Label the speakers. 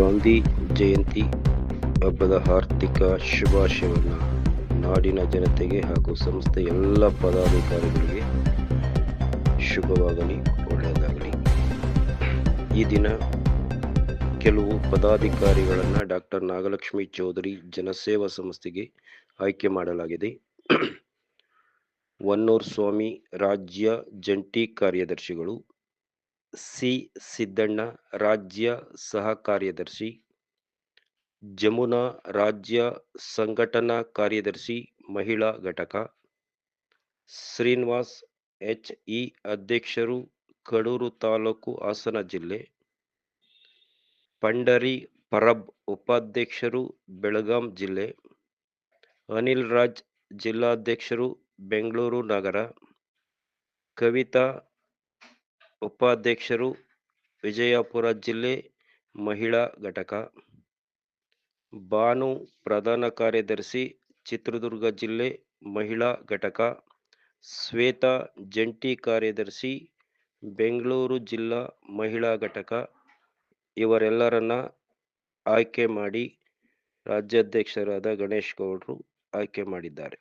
Speaker 1: ಗಾಂಧಿ ಜಯಂತಿ ಹಬ್ಬದ ಆರ್ಥಿಕ ಶುಭಾಶಯವನ್ನು ನಾಡಿನ ಜನತೆಗೆ ಹಾಗೂ ಸಂಸ್ಥೆ ಎಲ್ಲ ಪದಾಧಿಕಾರಿಗಳಿಗೆ ಶುಭವಾಗಲಿ, ಒಳ್ಳೆಯದಾಗಲಿ. ಈ ದಿನ ಕೆಲವು ಪದಾಧಿಕಾರಿಗಳನ್ನು ಡಾಕ್ಟರ್ ನಾಗಲಕ್ಷ್ಮಿ ಚೌಧರಿ ಜನಸೇವಾ ಸಂಸ್ಥೆಗೆ ಆಯ್ಕೆ ಮಾಡಲಾಗಿದೆ. ವನ್ನೂರ್ ಸ್ವಾಮಿ ರಾಜ್ಯ ಜಂಟಿ ಕಾರ್ಯದರ್ಶಿಗಳು ಸಿ. ಸಿದ್ದಣ್ಣ, ರಾಜ್ಯ ಸಹ ಕಾರ್ಯದರ್ಶಿ ಜಮುನಾ ರಾಜ್ಯ ಸಂಘಟನಾ ಕಾರ್ಯದರ್ಶಿ, ಮಹಿಳಾ ಘಟಕ, ಶ್ರೀನಿವಾಸ್ ಎಚ್ ಇ ಅಧ್ಯಕ್ಷರು, ಕಡೂರು ತಾಲೂಕು ಹಾಸನ ಜಿಲ್ಲೆ, ಪಂಡರಿ ಪರಬ್ ಉಪಾಧ್ಯಕ್ಷರು, ಬೆಳಗಾಂ ಜಿಲ್ಲೆ ಅನಿಲ್ ರಾಜ್ ಜಿಲ್ಲಾಧ್ಯಕ್ಷರು, ಬೆಂಗಳೂರು ನಗರ, ಕವಿತಾ ಉಪಾಧ್ಯಕ್ಷರು ವಿಜಯಪುರ ಜಿಲ್ಲೆ ಮಹಿಳಾ ಘಟಕ. ಭಾನು ಪ್ರಧಾನ ಕಾರ್ಯದರ್ಶಿ, ಚಿತ್ರದುರ್ಗ ಜಿಲ್ಲೆ ಮಹಿಳಾ ಘಟಕ. ಶ್ವೇತಾ ಜಂಟಿ ಕಾರ್ಯದರ್ಶಿ, ಬೆಂಗಳೂರು ಜಿಲ್ಲಾ ಮಹಿಳಾ ಘಟಕ. ಇವರೆಲ್ಲರನ್ನ ಆಯ್ಕೆ ಮಾಡಿ ರಾಜ್ಯಾಧ್ಯಕ್ಷರಾದ ಗಣೇಶ್ ಗೌಡರು ಆಯ್ಕೆ ಮಾಡಿದ್ದಾರೆ.